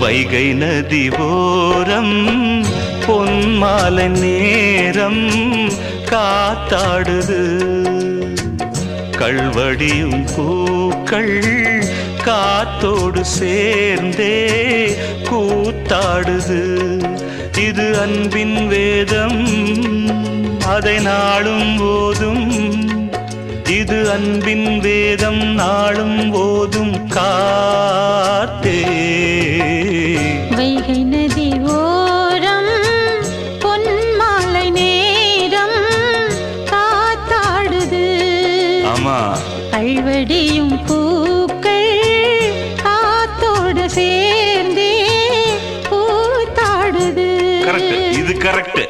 வைகை நதி ஓரம் பொன்மாலை நேரம் காத்தாடுது. கல்வடியும் பூக்கள் காத்தோடு சேர்ந்தே கூத்தாடுது. இது அன்பின் வேதம் அதை நாளும் போதும். இது அன்பின் வேதம் நாளும் போதும் ஆமா. கழ்வடியும் பூக்கள் காத்தோடு சேர்ந்தே பூத்தாடுது. கரெக்ட் இது கரெக்ட்